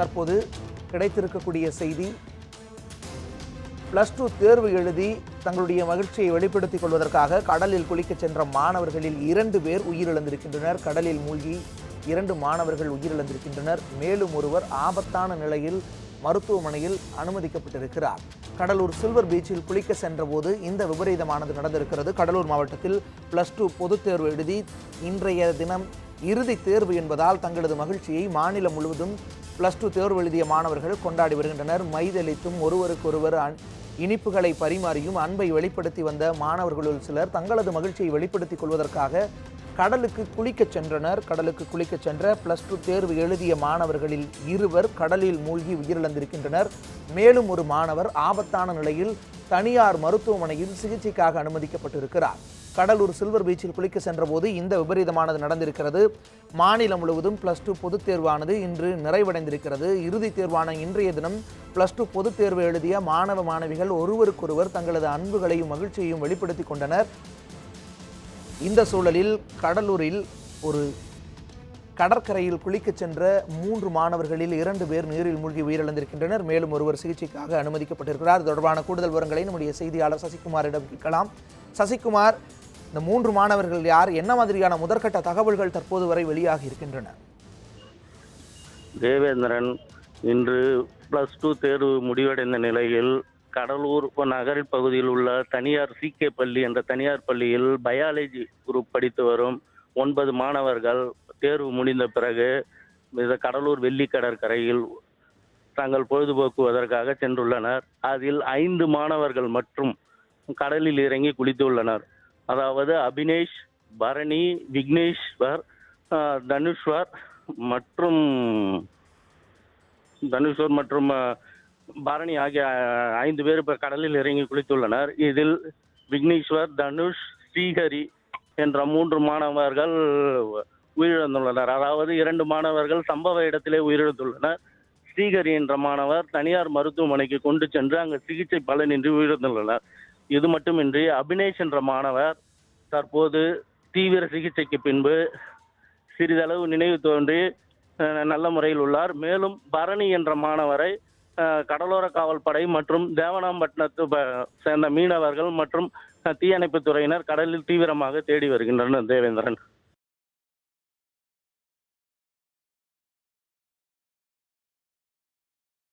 தற்போது கிடைத்திருக்கக்கூடிய செய்தி. பிளஸ் டூ தேர்வு எழுதி தங்களுடைய மகிழ்ச்சியை வெளிப்படுத்திக் கொள்வதற்காக கடலில் குளிக்கச் சென்ற மாணவர்களில் இரண்டு பேர் உயிரிழந்திருக்கின்றனர். கடலில் மூழ்கி இரண்டு மாணவர்கள் உயிரிழந்திருக்கின்றனர். மேலும் ஒருவர் ஆபத்தான நிலையில் மருத்துவமனையில் அனுமதிக்கப்பட்டிருக்கிறார். கடலூர் சில்வர் பீச்சில் குளிக்க சென்றபோது இந்த விபரீதமானது நடந்திருக்கிறது. கடலூர் மாவட்டத்தில் பிளஸ் டூ பொதுத் தேர்வு எழுதி இன்றைய தினம் இறுதி தேர்வு என்பதால் தங்களது மகிழ்ச்சியை மாநிலம் முழுவதும் பிளஸ் டூ தேர்வு எழுதிய மாணவர்கள் கொண்டாடி வருகின்றனர். மைதளித்தும் ஒருவருக்கொருவர் அன்- இனிப்புகளை பரிமாறியும் அன்பை வெளிப்படுத்தி வந்த மாணவர்களுள் சிலர் தங்களது மகிழ்ச்சியை வெளிப்படுத்திக் கொள்வதற்காக கடலுக்கு குளிக்கச் சென்றனர். கடலுக்கு குளிக்கச் சென்ற பிளஸ் டூ தேர்வு எழுதிய மாணவர்களில் இருவர் கடலில் மூழ்கி உயிரிழந்திருக்கின்றனர். மேலும் ஒரு மாணவர் ஆபத்தான நிலையில் தனியார் மருத்துவமனையில் சிகிச்சைக்காக அனுமதிக்கப்பட்டிருக்கிறார். கடலூர் சில்வர் பீச்சில் குளிக்க சென்றபோது இந்த விபரீதமானது நடந்திருக்கிறது. மாநிலம் முழுவதும் பிளஸ் டூ பொதுத் தேர்வானது இன்று நிறைவடைந்திருக்கிறது. இறுதித் தேர்வான இன்றைய தினம் பிளஸ் டூ பொதுத் தேர்வு எழுதிய மாணவ மாணவிகள் ஒருவருக்கொருவர் தங்களது அன்புகளையும் மகிழ்ச்சியையும் வெளிப்படுத்திக் கொண்டனர். இந்த சூழலில் கடலூரில் ஒரு கடற்கரையில் குளிக்கச் சென்ற மூன்று மாணவர்களில் இரண்டு பேர் நீரில் மூழ்கி உயிரிழந்திருக்கின்றனர். மேலும் ஒருவர் சிகிச்சைக்காக அனுமதிக்கப்பட்டிருக்கிறார். தொடர்பான கூடுதல் விவரங்களை நம்முடைய செய்தியாளர் சசிகுமாரிடம் கேட்கலாம். சசிகுமார் இந்த மூன்று மாணவர்கள் யார்? என்ன மாதிரியான முதற்கட்ட தகவல்கள் தற்போது வரை வெளியாகி இருக்கின்றன? தேவேந்திரன் இன்று பிளஸ் டூ தேர்வு முடிவடைந்த நிலையில் கடலூர் நகரில் பகுதியில் உள்ள தனியார் சிகே பள்ளி என்ற தனியார் பள்ளியில் பயாலஜி குரூப் படித்து வரும் ஒன்பது மாணவர்கள் தேர்வு முடிந்த பிறகு இந்த கடலூர் வெள்ளி கடற்கரையில் தாங்கள் பொழுதுபோக்குவதற்காக சென்றுள்ளனர். அதில் ஐந்து மாணவர்கள் மற்றும் கடலில் இறங்கி குளித்துள்ளனர். அதாவது அபினேஷ் பரணி விக்னேஸ்வர் தனுஷ்வர் மற்றும் தனுஷ்வர் மற்றும் பரணி ஆகிய ஐந்து பேர் இப்போ கடலில் இறங்கி குளித்துள்ளனர். இதில் விக்னேஸ்வர் தனுஷ் ஸ்ரீஹரி என்ற மூன்று மாணவர்கள் உயிரிழந்துள்ளனர். அதாவது இரண்டு மாணவர்கள் சம்பவ இடத்திலே உயிரிழந்துள்ளனர். ஸ்ரீகரி என்ற மாணவர் தனியார் மருத்துவமனைக்கு கொண்டு சென்று அங்கு சிகிச்சை பலனின்றி உயிரிழந்துள்ளனர். இது மட்டுமின்றி அபினேஷ் என்ற மாணவர் தற்போது தீவிர சிகிச்சைக்கு பின்பு சிறிதளவு நினைவு தோன்றி நல்ல முறையில் உள்ளார். மேலும் பரணி என்ற மாணவரை கடலோர காவல்படை மற்றும் தேவனாம்பட்டினத்து சேர்ந்த மீனவர்கள் மற்றும் தீயணைப்புத் துறையினர் கடலில் தீவிரமாக தேடி வருகின்றனர். தேவேந்திரன்.